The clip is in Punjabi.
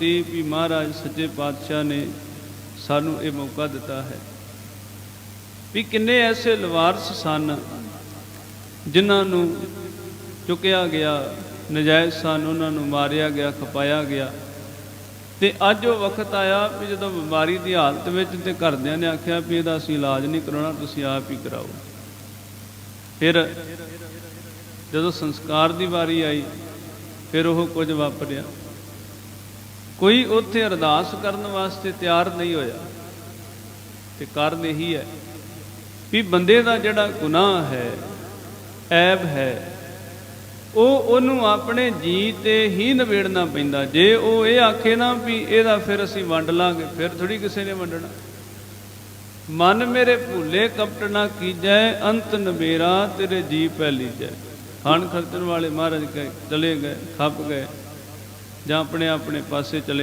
ਤੇ ਵੀ ਮਹਾਰਾਜ ਸੱਚੇ ਪਾਤਸ਼ਾਹ ਨੇ ਸਾਨੂੰ ਇਹ ਮੌਕਾ ਦਿੱਤਾ ਹੈ ਵੀ ਕਿੰਨੇ ਐਸੇ ਲਵਾਰਸ ਸਨ ਜਿਨ੍ਹਾਂ ਨੂੰ ਚੁੱਕਿਆ ਗਿਆ, ਨਜਾਇਜ਼ ਸਨ, ਉਹਨਾਂ ਨੂੰ ਮਾਰਿਆ ਗਿਆ, ਖਪਾਇਆ ਗਿਆ। ਤੇ ਅੱਜ ਉਹ ਵਕਤ ਆਇਆ ਵੀ ਜਦੋਂ ਬਿਮਾਰੀ ਦੀ ਹਾਲਤ ਵਿੱਚ ਤੇ ਘਰਦਿਆਂ ਨੇ ਆਖਿਆ ਵੀ ਇਹਦਾ ਅਸੀਂ ਇਲਾਜ ਨਹੀਂ ਕਰਾਉਣਾ, ਤੁਸੀਂ ਆਪ ਹੀ ਕਰਾਓ। ਫਿਰ ਜਦੋਂ ਸੰਸਕਾਰ ਦੀ ਵਾਰੀ ਆਈ, ਫਿਰ ਉਹ ਕੁਝ ਵਾਪਰਿਆ। ਕੋਈ ਉੱਥੇ ਅਰਦਾਸ ਕਰਨ ਵਾਸਤੇ ਤਿਆਰ ਨਹੀਂ ਹੋਇਆ ਤੇ ਕਾਰਨ ਇਹੀ ਹੈ ਵੀ ਬੰਦੇ ਦਾ ਜਿਹੜਾ ਗੁਨਾਹ ਹੈ, ਐਬ ਹੈ, ਉਹ ਉਹਨੂੰ ਆਪਣੇ ਜੀ ਤੇ ਹੀ ਨਿਬੇੜਨਾ ਪੈਂਦਾ। ਜੇ ਉਹ ਇਹ ਆਖੇ ਨਾ ਵੀ ਇਹਦਾ ਫਿਰ ਅਸੀਂ ਵੰਡ ਲਾਂਗੇ, ਫਿਰ ਥੋੜੀ ਕਿਸੇ ਨੇ ਵੰਡਣਾ। ਮਨ ਮੇਰੇ ਭੁੱਲੇ ਕਪਟ ਨਾ ਕੀਜੈ, ਅੰਤ ਨਵੇਰਾ ਤੇਰੇ ਜੀ ਪਹਿਲੀ ਜੈ ਖਾਨ ਖਰਚਣ ਵਾਲੇ ਮਹਾਰਾਜ ਕਹੇ, ਚਲੇ ਗਏ, ਖੱਪ ਗਏ। ਜਾਂ ਆਪਣੇ ਆਪਣੇ ਪਾਸੇ ਚਲੇ